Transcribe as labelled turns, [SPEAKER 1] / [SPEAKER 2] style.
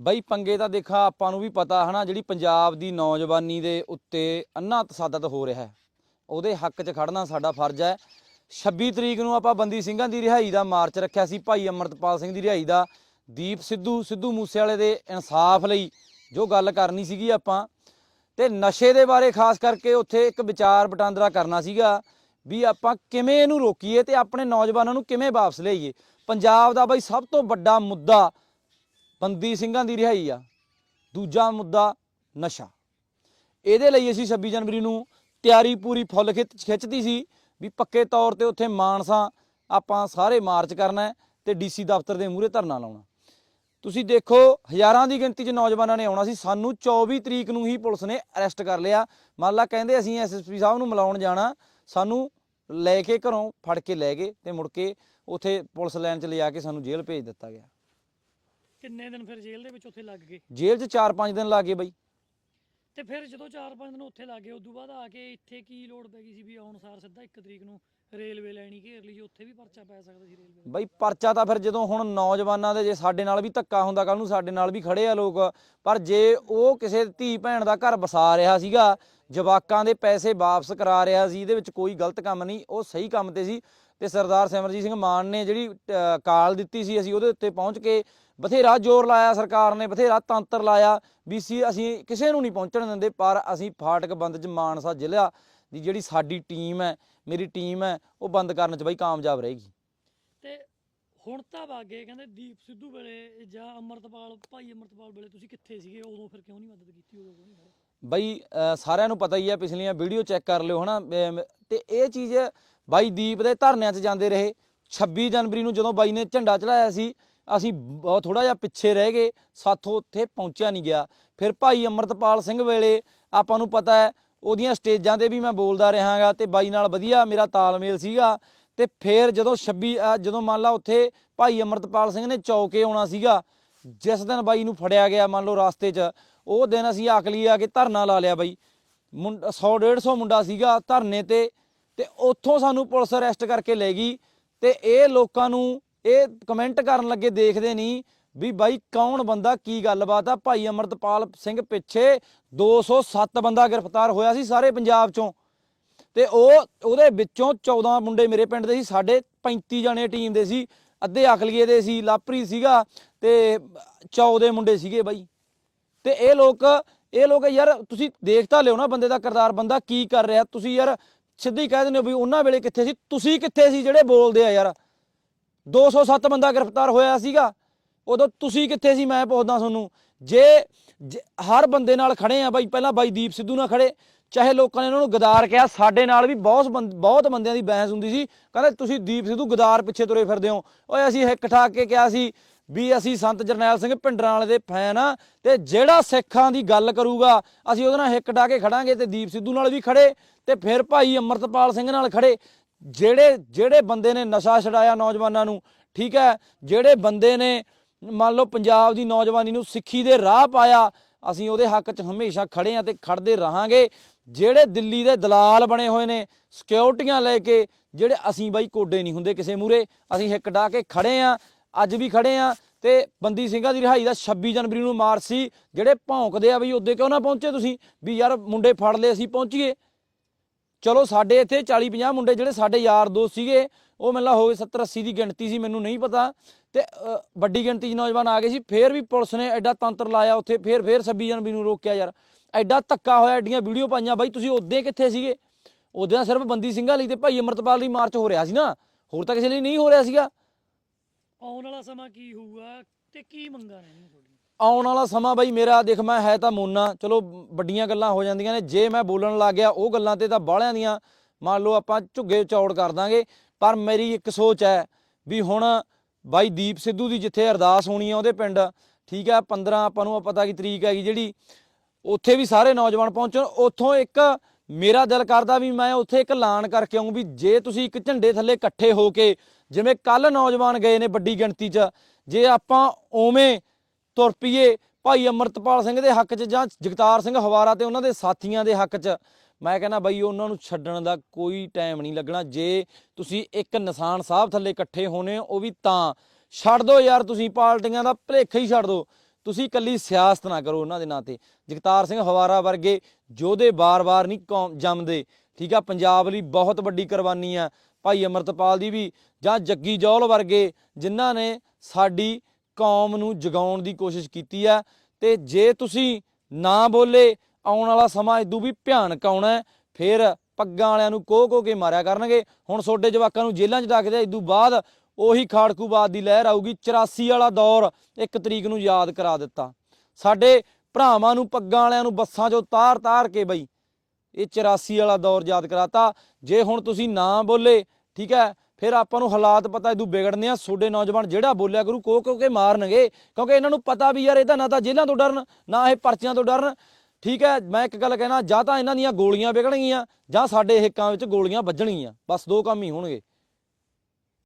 [SPEAKER 1] ਬਈ ਪੰਗੇ ਤਾਂ ਦੇਖਾ ਆਪਾਂ ਨੂੰ ਵੀ ਪਤਾ ਹਨਾ, ਜਿਹੜੀ ਪੰਜਾਬ ਦੀ ਨੌਜਵਾਨੀ ਦੇ ਉੱਤੇ ਅੰਨਾ ਤਸਾਦਤ ਹੋ ਰਿਹਾ ਹੈ। ਉਹਦੇ ਹੱਕ 'ਚ ਖੜਨਾ ਸਾਡਾ ਫਰਜ਼ ਹੈ। 26 ਤਰੀਕ ਨੂੰ ਆਪਾਂ ਬੰਦੀ ਸਿੰਘਾਂ ਦੀ ਰਿਹਾਈ ਦਾ ਮਾਰਚ ਰੱਖਿਆ ਸੀ, ਭਾਈ ਅਮਰਤਪਾਲ ਸਿੰਘ ਦੀ ਰਿਹਾਈ ਦਾ। ਦੀਪ ਸਿੱਧੂ ਸਿੱਧੂ ਮੂਸੇਵਾਲੇ ਦੇ ਇਨਸਾਫ ਲਈ ਜੋ ਗੱਲ ਕਰਨੀ ਸੀਗੀ ਆਪਾਂ। ਤੇ ਨਸ਼ੇ ਦੇ ਬਾਰੇ ਖਾਸ ਕਰਕੇ ਉੱਥੇ ਇੱਕ ਵਿਚਾਰ ਵਟਾਂਦਰਾ ਕਰਨਾ ਸੀਗਾ ਵੀ ਆਪਾਂ ਕਿਵੇਂ ਇਹਨੂੰ ਰੋਕੀਏ ਤੇ ਆਪਣੇ ਨੌਜਵਾਨਾਂ ਨੂੰ ਕਿਵੇਂ ਵਾਪਸ ਲਿਆਈਏ। ਪੰਜਾਬ ਦਾ ਬਈ ਸਭ ਤੋਂ ਵੱਡਾ ਮੁੱਦਾ ਬੰਦੀ ਸਿੰਘਾਂ ਦੀ ਰਿਹਾਈ ਆ। ਦੂਜਾ ਮੁੱਦਾ ਨਸ਼ਾ। ਇਹਦੇ ਲਈ ਅਸੀਂ 26 ਜਨਵਰੀ ਨੂੰ ਤਿਆਰੀ ਪੂਰੀ ਫੁੱਲ ਖਿੱਚ ਖਿੱਚਦੀ ਸੀ ਵੀ ਪੱਕੇ ਤੌਰ ਤੇ ਉੱਥੇ ਮਾਨਸਾ ਆਪਾਂ ਸਾਰੇ ਮਾਰਚ ਕਰਨਾ ਹੈ ਤੇ ਡੀਸੀ ਦਫ਼ਤਰ ਦੇ ਮੂਹਰੇ ਧਰਨਾ ਲਾਉਣਾ। ਤੁਸੀਂ ਦੇਖੋ, ਹਜ਼ਾਰਾਂ ਦੀ ਗਿਣਤੀ 'ਚ ਨੌਜਵਾਨਾਂ ਨੇ ਆਉਣਾ ਸੀ। ਸਾਨੂੰ 24 ਤਰੀਕ ਨੂੰ ਹੀ ਪੁਲਿਸ ਨੇ ਅਰੈਸਟ ਕਰ ਲਿਆ। ਮੰਨ ਲਾ ਕਹਿੰਦੇ ਅਸੀਂ ਐਸਐਸਪੀ ਸਾਹਿਬ ਨੂੰ ਮਿਲਾਉਣ ਜਾਣਾ। ਸਾਨੂੰ ਲੈ ਕੇ ਘਰੋਂ ਫੜ ਕੇ ਲੈ ਗਏ ਤੇ ਮੁੜ ਕੇ ਉੱਥੇ ਪੁਲਿਸ ਲਾਈਨ 'ਚ ਲਿਜਾ ਕੇ ਸਾਨੂੰ ਜੇਲ੍ਹ ਭੇਜ ਦਿੱਤਾ ਗਿਆ।
[SPEAKER 2] ਕਿੰਨੇ ਦਿਨ ਫਿਰ ਜੇਲ੍ਹ ਦੇ ਵਿੱਚ ਉੱਥੇ ਲੱਗ ਗਏ?
[SPEAKER 1] ਜੇਲ੍ਹ 'ਚ 4-5 ਦਿਨ ਲੱਗੇ ਬਈ।
[SPEAKER 2] ਤੇ ਫਿਰ ਜਦੋਂ 4-5 ਦਿਨ ਉੱਥੇ ਲੱਗੇ ਉਦੋਂ ਬਾਅਦ ਆ ਕੇ ਇੱਥੇ ਕੀ ਲੋੜ ਪੈ ਗਈ ਸੀ ਵੀ ਆਉਣ ਸਾਰ ਸਿੱਧਾ 1 ਤਰੀਕ ਨੂੰ ਰੇਲਵੇ ਲੈਣੀ ਘੇਰ ਲਈ ਉੱਥੇ ਵੀ ਪਰਚਾ ਪੈ ਸਕਦਾ ਸੀ ਰੇਲਵੇ ਦਾ?
[SPEAKER 1] ਬਈ ਪਰਚਾ ਤਾਂ ਫਿਰ ਜਦੋਂ ਹੁਣ ਨੌਜਵਾਨਾਂ ਦੇ ਜੇ ਸਾਡੇ ਨਾਲ ਵੀ ਧੱਕਾ ਹੁੰਦਾ ਕੱਲ ਨੂੰ ਸਾਡੇ ਨਾਲ ਵੀ ਖੜੇ ਆ ਲੋਕ ਪਰ ਜੇ ਉਹ ਕਿਸੇ ਧੀ ਭੈਣ ਦਾ ਘਰ ਵਸਾ ਰਿਹਾ ਸੀਗਾ ਜਵਾਕਾਂ ਦੇ ਪੈਸੇ ਵਾਪਸ ਕਰਾ ਰਿਹਾ ਸੀ ਇਹਦੇ ਵਿੱਚ ਕੋਈ ਗਲਤ ਕੰਮ ਨਹੀਂ ਉਹ ਸਹੀ ਕੰਮ ਤੇ ਸੀ। ਤੇ ਸਰਦਾਰ ਸਿਮਰਜੀਤ ਸਿੰਘ ਮਾਨ ਨੇ ਜਿਹੜੀ ਕਾਲ ਦਿੱਤੀ ਸੀ ਅਸੀਂ ਉਹਦੇ ਉੱਤੇ ਪਹੁੰਚ ਕੇ ਬਥੇਰਾ ਜ਼ੋਰ ਲਾਇਆ ਸਰਕਾਰ ਨੇ ਬਥੇਰਾ ਤੰਤਰ ਲਾਇਆ ਵੀ ਸੀ ਅਸੀਂ ਕਿਸੇ ਨੂੰ ਨਹੀਂ ਪਹੁੰਚਣ ਦਿੰਦੇ ਪਰ ਅਸੀਂ ਫਾਟਕ ਬੰਦ ਚ ਮਾਨਸਾ ਜ਼ਿਲ੍ਹਾ ਦੀ ਜਿਹੜੀ ਸਾਡੀ ਟੀਮ ਹੈ ਮੇਰੀ ਟੀਮ ਹੈ ਉਹ ਬੰਦ ਕਰਨ ਚ ਬਈ ਕਾਮਯਾਬ ਰਹੇਗੀ।
[SPEAKER 2] ਤੇ ਹੁਣ ਤਾਂ ਵਾਗੇ ਕਹਿੰਦੇ ਦੀਪ ਸਿੱਧੂ ਵੇਲੇ ਜਾਂ ਅਮਰਤਪਾਲ ਭਾਈ ਅਮਰਤਪਾਲ ਵੇਲੇ ਤੁਸੀਂ ਕਿੱਥੇ ਸੀਗੇ? ਉਦੋਂ ਫਿਰ ਕਿਉਂ ਨਹੀਂ ਮਦਦ ਕੀਤੀ? ਉਦੋਂ ਕਿਉਂ ਨਹੀਂ
[SPEAKER 1] ਬਈ ਸਾਰਿਆਂ ਨੂੰ ਪਤਾ ਹੀ ਹੈ ਪਿਛਲੀਆਂ ਵੀਡੀਓ ਚੈੱਕ ਕਰ ਲਿਓ ਹਨਾ ਤੇ ਇਹ ਚੀਜ਼ ਬਾਈ ਦੀਪ ਦੇ ਧਰਨਿਆਂ 'ਚ ਜਾਂਦੇ ਰਹੇ। 26 ਜਨਵਰੀ ਨੂੰ ਜਦੋਂ ਬਾਈ ਨੇ ਝੰਡਾ ਚੜਾਇਆ ਸੀ, ਅਸੀਂ ਬਹੁਤ ਥੋੜਾ ਜਿਹਾ ਪਿੱਛੇ ਰਹਿ ਗਏ, ਸਾਥੋਂ ਉੱਥੇ ਪਹੁੰਚਿਆ ਨਹੀਂ ਗਿਆ। ਫਿਰ ਭਾਈ ਅਮਰਤਪਾਲ ਸਿੰਘ ਵੇਲੇ ਆਪਾਂ ਨੂੰ ਪਤਾ ਹੈ, ਉਹਦੀਆਂ ਸਟੇਜਾਂ ਤੇ ਵੀ ਮੈਂ ਬੋਲਦਾ ਰਹਾਂਗਾ ਤੇ ਬਾਈ ਨਾਲ ਵਧੀਆ ਮੇਰਾ ਤਾਲਮੇਲ ਸੀਗਾ। ਤੇ ਫਿਰ ਜਦੋਂ 26 ਜਦੋਂ ਮੰਨ ਲਾ ਉੱਥੇ ਭਾਈ ਅਮਰਤਪਾਲ ਸਿੰਘ ਨੇ ਚੌਕੇ ਆਉਣਾ ਸੀਗਾ, ਜਿਸ ਦਿਨ ਬਾਈ ਨੂੰ ਫੜਿਆ ਗਿਆ ਮੰਨ ਲਓ ਰਾਸਤੇ 'ਚ, ਉਹ ਦਿਨ ਅਸੀਂ ਆਕਲੀ ਆ ਕੇ ਧਰਨਾ ਲਾ ਲਿਆ ਬਾਈ। 100 150 ਮੁੰਡਾ ਸੀਗਾ ਧਰਨੇ ਤੇ ਤੇ ਉੱਥੋਂ ਸਾਨੂੰ ਪੁਲਿਸ ਅਰੈਸਟ ਕਰਕੇ ਲੈ ਗਈ ਤੇ ਇਹ ਲੋਕਾਂ ਨੂੰ ਇਹ ਕਮੈਂਟ ਕਰਨ ਲੱਗੇ ਦੇਖਦੇ ਨਹੀਂ ਵੀ ਬਾਈ ਕੌਣ ਬੰਦਾ, ਕੀ ਗੱਲਬਾਤ ਆ? ਭਾਈ ਅਮਰਤਪਾਲ ਸਿੰਘ ਪਿੱਛੇ 207 ਬੰਦਾ ਗ੍ਰਿਫਤਾਰ ਹੋਇਆ ਸੀ ਸਾਰੇ ਪੰਜਾਬ ਚੋਂ। ਤੇ ਉਹ, ਉਹਦੇ ਵਿੱਚੋਂ 14 ਮੁੰਡੇ ਮੇਰੇ ਪਿੰਡ ਦੇ ਸੀ, ਸਾਡੇ 35 ਜਣੇ ਟੀਮ ਦੇ ਸੀ, ਅੱਧੇ ਅਕਲੀਏ ਦੇ ਸੀ, ਲਾਪਰੀ ਸੀਗਾ ਤੇ 14 ਮੁੰਡੇ ਸੀਗੇ ਬਾਈ। ਤੇ ਇਹ ਲੋਕ ਇਹ ਲੋਕ ਯਾਰ ਤੁਸੀਂ ਦੇਖ ਤਾਂ ਲਿਓ ਨਾ ਬੰਦੇ ਦਾ ਕਿਰਦਾਰ, ਬੰਦਾ ਕੀ ਕਰ ਰਿਹਾ। ਤੁਸੀਂ ਯਾਰ ਸਿੱਧੀ ਕਹਿ ਦਿੰਦੇ ਹੋ ਵੀ ਉਹਨਾਂ ਵੇਲੇ ਕਿੱਥੇ ਸੀ? ਤੁਸੀਂ ਕਿੱਥੇ ਸੀ ਜਿਹੜੇ ਬੋਲਦੇ ਆ ਯਾਰ? 207 ਬੰਦਾ ਗ੍ਰਿਫਤਾਰ ਹੋਇਆ ਸੀਗਾ। ਉਦੋਂ ਤੁਸੀਂ ਕਿੱਥੇ ਸੀ? ਮੈਂ ਪੁੱਛਦਾ ਤੁਹਾਨੂੰ। ਜੇ ਜੇ ਹਰ ਬੰਦੇ ਨਾਲ ਖੜੇ ਆ ਬਾਈ, ਪਹਿਲਾਂ ਬਾਈ ਦੀਪ ਸਿੱਧੂ ਨਾਲ ਖੜੇ। ਚਾਹੇ ਲੋਕਾਂ ਨੇ ਉਹਨਾਂ ਨੂੰ ਗਦਾਰ ਕਿਹਾ, ਸਾਡੇ ਨਾਲ ਵੀ ਬਹੁਤ ਬੰਦ- ਬਹੁਤ ਬੰਦਿਆਂ ਦੀ ਬਹਿਸ ਹੁੰਦੀ ਸੀ। ਕਹਿੰਦੇ ਤੁਸੀਂ ਦੀਪ ਸਿੱਧੂ ਗਦਾਰ ਪਿੱਛੇ ਤੁਰੇ ਫਿਰਦੇ ਹੋ। ਓਏ ਅਸੀਂ ਹਿੱਕ ਠਾਕ ਕੇ ਕਿਹਾ ਸੀ ਵੀ ਅਸੀਂ ਸੰਤ ਜਰਨੈਲ ਸਿੰਘ ਭਿੰਡਰਾਂ ਵਾਲੇ ਦੇ ਫੈਨ ਆ ਤੇ ਜਿਹੜਾ ਸਿੱਖਾਂ ਦੀ ਗੱਲ ਕਰੂਗਾ, ਅਸੀਂ ਉਹਦੇ ਨਾਲ ਹਿੱਕ ਡਾਹ ਕੇ ਖੜਾਂਗੇ ਤੇ ਦੀਪ ਸਿੱਧੂ ਨਾਲ ਵੀ ਖੜੇ ਤੇ ਫਿਰ ਭਾਈ ਅਮਰਤਪਾਲ ਸਿੰਘ ਨਾਲ ਖੜੇ। ਜਿਹੜੇ ਜਿਹੜੇ ਬੰਦੇ ਨੇ ਨਸ਼ਾ ਛਡਾਇਆ ਨੌਜਵਾਨਾਂ ਨੂੰ, ਠੀਕ ਹੈ? ਜਿਹੜੇ ਬੰਦੇ ਨੇ ਮੰਨ ਲਓ ਪੰਜਾਬ ਦੀ ਨੌਜਵਾਨੀ ਨੂੰ ਸਿੱਖੀ ਦੇ ਰਾਹ ਪਾਇਆ, ਅਸੀਂ ਉਹਦੇ ਹੱਕ 'ਚ ਹਮੇਸ਼ਾ ਖੜੇ ਆ ਤੇ ਖੜਦੇ ਰਹਾਂਗੇ। ਜਿਹੜੇ ਦਿੱਲੀ ਦੇ ਦਲਾਲ ਬਣੇ ਹੋਏ ਨੇ, ਸਿਕਿਉਰਟੀਆਂ ਲੈ ਕੇ, ਜਿਹੜੇ ਅਸੀਂ ਬਾਈ ਕੋਡੇ ਨਹੀਂ ਹੁੰਦੇ ਕਿਸੇ ਮੂਰੇ ਅਸੀਂ ਹਿੱਕ ਡਾਹ ਕੇ ਖੜੇ ਆ ਅੱਜ ਵੀ ਖੜੇ ਆ ਤੇ ਬੰਦੀ ਸਿੰਘਾਂ ਦੀ ਰਿਹਾਈ ਦਾ 26 ਜਨਵਰੀ ਨੂੰ ਮਾਰਚ ਸੀ, ਜਿਹੜੇ ਭੌਂਕਦੇ ਆ ਵੀ ਉਹਦੇ ਕਿਉਂ ਨਾ ਪਹੁੰਚੇ ਤੁਸੀਂ, ਵੀ ਯਾਰ ਮੁੰਡੇ ਫੜ ਲਏ ਅਸੀਂ ਪਹੁੰਚੀਏ। ਚਲੋ ਸਾਡੇ ਇੱਥੇ 40 50 ਮੁੰਡੇ ਜਿਹੜੇ ਸਾਡੇ ਯਾਰ ਦੋਸਤ ਸੀਗੇ, ਉਹ ਮੈਨੂੰ ਲੱਗਦਾ ਹੋਵੇ 70 80 ਦੀ ਗਿਣਤੀ ਸੀ, ਮੈਨੂੰ ਨਹੀਂ ਪਤਾ। ਤੇ ਵੱਡੀ ਗਿਣਤੀ 'ਚ ਨੌਜਵਾਨ ਆ ਗਏ ਸੀ, ਫੇਰ ਵੀ ਪੁਲਿਸ ਨੇ ਐਡਾ ਤੰਤਰ ਲਾਇਆ ਉੱਥੇ, ਫੇਰ ਫੇਰ 26 ਜਨਵਰੀ ਨੂੰ ਰੋਕਿਆ ਯਾਰ। ਐਡਾ ਧੱਕਾ ਹੋਇਆ, ਐਡੀਆਂ ਵੀਡੀਓ ਪਾਈਆਂ, ਬਾਈ ਤੁਸੀਂ ਉਦੋਂ ਕਿੱਥੇ ਸੀਗੇ? ਉਦੋਂ ਸਿਰਫ ਬੰਦੀ ਸਿੰਘਾਂ ਲਈ ਤੇ ਭਾਈ ਅਮਰਤਪਾਲ ਲਈ ਮਾਰਚ ਹੋ ਰਿਹਾ ਸੀ ਨਾ। ਹੋਰ ਤਾਂ ਕਿਸੇ ਲਈ ਨਹੀਂ ਹੋ ਰਿਹਾ ਸੀਗਾ।
[SPEAKER 2] ਆਉਣ ਵਾਲਾ ਸਮਾਂ ਕੀ ਹੋਊਗਾ ਤੇ ਕੀ ਮੰਗਾਂ ਨੇ ਤੁਹਾਡੀਆਂ?
[SPEAKER 1] ਆਉਣ ਵਾਲਾ ਸਮਾਂ ਬਈ ਮੇਰਾ ਦੇਖ ਮੈਂ ਹੈ ਤਾਂ ਮੋਨਾ। ਚਲੋ, ਵੱਡੀਆਂ ਗੱਲਾਂ ਹੋ ਜਾਂਦੀਆਂ ਨੇ। ਜੇ ਮੈਂ ਬੋਲਣ ਲੱਗ ਗਿਆ ਉਹ ਗੱਲਾਂ ਤੇ ਤਾਂ ਬਾਹਲਿਆਂ ਦੀਆਂ। ਮੰਨ ਲਓ ਆਪਾਂ ਝੁੱਗੇ ਚੌੜ ਕਰ ਦਾਂਗੇ। ਪਰ ਮੇਰੀ ਇੱਕ ਸੋਚ ਹੈ ਵੀ ਹੁਣ ਬਾਈ ਦੀਪ ਸਿੱਧੂ ਦੀ ਜਿੱਥੇ ਅਰਦਾਸ ਹੋਣੀ ਆ ਉਹਦੇ ਪਿੰਡ, ਠੀਕ ਹੈ 15 ਆਪਾਂ ਨੂੰ ਪਤਾ ਕੀ ਤਰੀਕ ਹੈਗੀ ਜਿਹੜੀ, ਉੱਥੇ ਵੀ ਸਾਰੇ ਨੌਜਵਾਨ ਪਹੁੰਚਣ। ਉੱਥੋਂ ਇੱਕ ਮੇਰਾ ਦਿਲ ਕਰਦਾ ਵੀ ਮੈਂ ਉੱਥੇ ਇੱਕ ਐਲਾਨ ਕਰਕੇ ਆਉਂ ਵੀ ਜੇ ਤੁਸੀਂ ਇੱਕ ਝੰਡੇ ਥੱਲੇ ਇਕੱਠੇ ਹੋ ਕੇ ਜਿਵੇਂ ਕੱਲ ਨੌਜਵਾਨ ਗਏ ਨੇ ਵੱਡੀ ਗਿਣਤੀ 'ਚ, ਜੇ ਆਪਾਂ ਓਵੇਂ ਤੁਰ ਪਈਏ ਭਾਈ ਅਮਰਤਪਾਲ ਸਿੰਘ ਦੇ ਹੱਕ 'ਚ ਜਾਂ ਜਗਤਾਰ ਸਿੰਘ ਹਵਾਰਾ ਤੇ ਉਹਨਾਂ ਦੇ ਸਾਥੀਆਂ ਦੇ ਹੱਕ 'ਚ, ਮੈਂ ਕਹਿੰਦਾ ਬਈ ਉਹਨਾਂ ਨੂੰ ਛੱਡਣ ਦਾ ਕੋਈ ਟਾਈਮ ਨਹੀਂ ਲੱਗਣਾ। ਜੇ ਤੁਸੀਂ ਇੱਕ ਨਿਸ਼ਾਨ ਸਾਹਿਬ ਥੱਲੇ ਇਕੱਠੇ ਹੋਣੇ ਉਹ ਵੀ ਤਾਂ ਛੱਡ ਦਿਓ ਯਾਰ, ਤੁਸੀਂ ਪਾਰਟੀਆਂ ਦਾ ਭਲੇਖਾ ਹੀ ਛੱਡ ਦਿਓ ਤੁਸੀਂ ਇਕੱਲੀ ਸਿਆਸਤ ਨਾ ਕਰੋ ਉਹਨਾਂ ਦੇ ਨਾਂ ਤੇ। ਜਗਤਾਰ ਸਿੰਘ ਹਵਾਰਾ ਵਰਗੇ ਯੋਧੇ ਬਾਰ-ਬਾਰ ਨਹੀਂ ਕੌਮ ਜੰਮਦੇ। ਠੀਕ ਆ, ਪੰਜਾਬ ਲਈ ਬਹੁਤ ਵੱਡੀ ਕੁਰਬਾਨੀ ਆ। ਭਾਈ ਅਮਰਤਪਾਲ ਦੀ ਵੀ ਜਾਂ ਜੱਗੀ ਜੌਲ ਵਰਗੇ ਜਿਨ੍ਹਾਂ ਨੇ ਸਾਡੀ ਕੌਮ ਨੂੰ ਜਗਾਉਣ ਦੀ ਕੋਸ਼ਿਸ਼ ਕੀਤੀ ਆ। ਤੇ ਜੇ ਤੁਸੀਂ ਨਾ ਬੋਲੇ, ਆਉਣ ਵਾਲਾ ਸਮਾਂ ਇਦੋਂ ਵੀ ਭਿਆਨਕ ਆਉਣਾ ਫਿਰ ਪੱਗਾਂ ਵਾਲਿਆਂ ਨੂੰ ਕੋਹ ਕੋਹ ਕੇ ਮਾਰਿਆ ਕਰਨਗੇ। ਹੁਣ ਛੋਡੇ ਜਵਾਕਾਂ ਨੂੰ ਜੇਲ੍ਹਾਂ 'ਚ ਡੱਕਦੇ ਆ ਇਦੋਂ ਬਾਅਦ ਉਹੀ ਖਾੜਕੂਬਾਦ ਦੀ ਲਹਿਰ ਆਊਗੀ 84 ਵਾਲਾ ਦੌਰ ਇੱਕ ਤਰੀਕ ਨੂੰ ਯਾਦ ਕਰਾ ਦਿੱਤਾ। ਸਾਡੇ ਭਰਾਵਾਂ ਨੂੰ, ਪੱਗਾਂ ਵਾਲਿਆਂ ਨੂੰ, ਬੱਸਾਂ 'ਚੋਂ ਤਾਰ-ਤਾਰ ਕੇ ਬਈ, ਇਹ 84 ਵਾਲਾ ਦੌਰ ਯਾਦ ਕਰਾਤਾ। ਜੇ ਹੁਣ ਤੁਸੀਂ ਨਾ ਬੋਲੇ, ਠੀਕ ਹੈ, ਫਿਰ ਆਪਾਂ ਨੂੰ ਹਾਲਾਤ ਪਤਾ ਇਦੋਂ ਵਿਗੜਨੇ ਆ। ਛੋਡੇ ਨੌਜਵਾਨ ਜਿਹੜਾ ਬੋਲਿਆ ਕਰੂ, ਕੋ ਕੋ ਕੇ ਮਾਰਨਗੇ, ਕਿਉਂਕਿ ਇਹਨਾਂ ਨੂੰ ਪਤਾ ਵੀ ਯਾਰ ਇਹਦਾ ਨਾ ਤਾਂ ਜੇਲ੍ਹਾਂ ਤੋਂ ਡਰਨ, ਨਾ ਇਹ ਪਰਚੀਆਂ ਤੋਂ ਡਰਨ। ਠੀਕ ਹੈ, ਮੈਂ ਇੱਕ ਗੱਲ ਕਹਿਣਾ, ਜਾਂ ਤਾਂ ਇਹਨਾਂ ਦੀਆਂ ਗੋਲੀਆਂ ਵਿਕਣਗੀਆਂ ਜਾਂ ਸਾਡੇ ਹਿੱਕਾਂ ਵਿੱਚ ਗੋਲੀਆਂ ਵੱਜਣਗੀਆਂ, ਬਸ ਦੋ ਕੰਮ ਹੀ ਹੋਣਗੇ।